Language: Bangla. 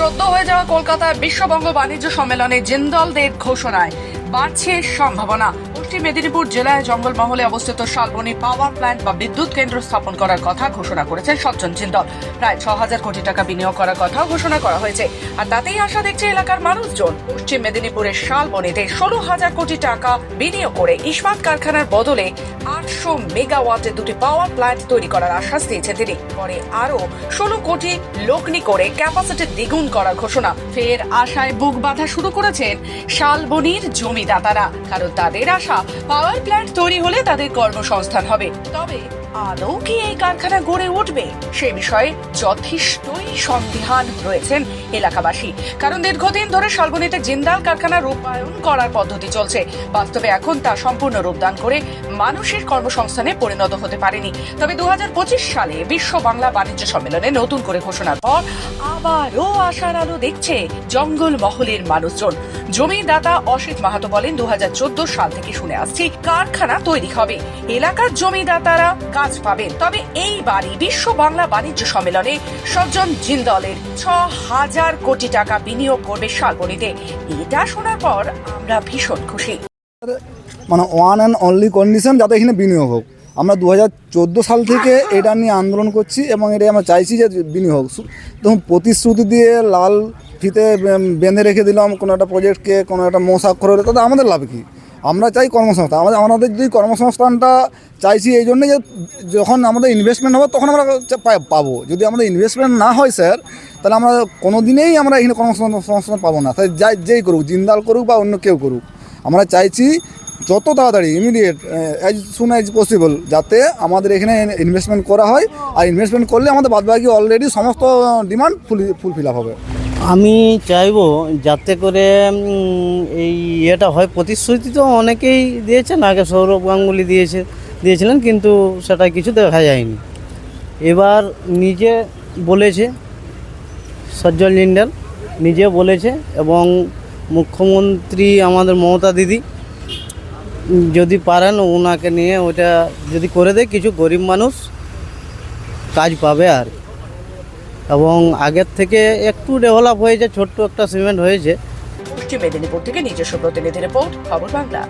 সদ্য হয়ে যাওয়া কলকাতার বিশ্ববঙ্গ বাণিজ্য সম্মেলনে জিন্দলদের ঘোষণায় বাড়ছে সম্ভাবনা। পশ্চিম মেদিনীপুর জেলায় জঙ্গলমহলে অবস্থিত শালবনী পাওয়ার প্ল্যান্ট বা বিদ্যুৎ কেন্দ্র স্থাপন করার কথা ঘোষণা করেছেন সজ্জন জিন্দল। প্রায় ছ হাজার কোটি টাকা বিনিয়োগ করার কথাও ঘোষণা করা হয়েছে। আর তাতেই আশা দেখছে এলাকার মানুষজন। পশ্চিম মেদিনীপুরের শালবনীতে ষোলো হাজার কোটি টাকা বিনিয়োগ করে ইস্পাত কারখানার বদলে আটশো মেগাওয়াটের দুটি পাওয়ার প্ল্যান্ট তৈরি করার আশ্বাস দিয়েছেন তিনি। পরে আরও ষোলো কোটি লগ্নি করে ক্যাপাসিটি দ্বিগুণ করার ঘোষণা। ফের আশায় বুক বাঁধা শুরু করেছেন শালবনির জমিদাতারা। কারণ তাদের আশা পাওয়ার প্ল্যান্ট তৈরি হলে তাদের কর্মসংস্থান হবে। তবে আদৌ কি এই কারখানা গড়ে উঠবে? সে বিষয়ে যথেষ্টই সন্দিহান রয়েছেন এলাকাবাসী। কারণ দীর্ঘদিন ধরে শালবনীতে জিন্দাল কারখানা রূপায়ণ করার পদ্ধতি চলছে। বাস্তবে এখন তা সম্পূর্ণ রূপদান করে মানুষের কর্মসংস্থানে পরিণত হতে পারেনি। তবে দু সালে বিশ্ব বাংলা বাণিজ্য সম্মেলনে নতুন করে ঘোষণার পর আবারও আশার আলো দেখছে জঙ্গল মহলের মানুষজন। জমিদাতা অসিত মাহাতো বলেন দু হাজার চোদ্দ সাল থেকে শুনে আসছি কারখানা তৈরি হবে। এলাকার জমিদাতারা কাজ পাবেন। তবে এইবারই বিশ্ব বাংলা বাণিজ্য সম্মেলনে সজ্জন জিন্দলের ছ হাজার কোটি টাকা বিনিয়োগ করবে শালবনীতে। এটা শোনার পর আমরা ভীষণ খুশি। মানে ওয়ান অ্যান্ড অনলি কন্ডিশন যাতে এখানে বিনিয়োগ হোক। আমরা দু হাজার চোদ্দ সাল থেকে এটা নিয়ে আন্দোলন করছি এবং এটা আমরা চাইছি যে বিনিয়োগ দেখুন, প্রতিশ্রুতি দিয়ে লাল ফিতে বেঁধে রেখে দিলাম কোনো একটা প্রজেক্টকে কোনো একটা মোসাক্ষর হলে তাতে আমাদের লাভ কী? আমরা চাই কর্মসংস্থান আমাদের আমাদের যদি কর্মসংস্থানটা চাইছি এই জন্যে যে যখন আমাদের ইনভেস্টমেন্ট হবে, তখন আমরা পাবো। যদি আমাদের ইনভেস্টমেন্ট না হয় স্যার, তাহলে আমরা কোনো দিনেই আমরা এখানে কর্মসংস্থান সংস্থান পাবো না। তাই যাই যেই করুক, জিন্দাল করুক বা অন্য কেউ করুক, আমরা চাইছি যত তাড়াতাড়ি immediate as soon as possible যাতে আমাদের এখানে ইনভেস্টমেন্ট করা হয়। আর ইনভেস্টমেন্ট করলে আমাদের বাদবাকি অলরেডি সমস্ত ডিমান্ড ফুল ফুলফিল আপ হবে। আমি চাইব যাতে করে এই ইয়েটা হয় প্রতিশ্রুতি তো অনেকেই দিয়েছেন, আগে সৌরভ গাঙ্গুলি দিয়েছে, দিয়েছিলেন, কিন্তু সেটা কিছু দেখা যায়নি এবার নিজে বলেছে, সজ্জল জিন্ডাল নিজে বলেছে, এবং মুখ্যমন্ত্রী আমাদের মমতা দিদি, যদি পারেন ওনাকে নিয়ে ওটা যদি করে দেয়, কিছু গরিব মানুষ কাজ পাবে আর। এবং আগের থেকে একটু ডেভেলপ হয়েছে, ছোট্ট একটা সিমেন্ট হয়েছে। পশ্চিম মেদিনীপুর থেকে নিজস্ব প্রতিনিধি রিপোর্ট খবর বাংলা।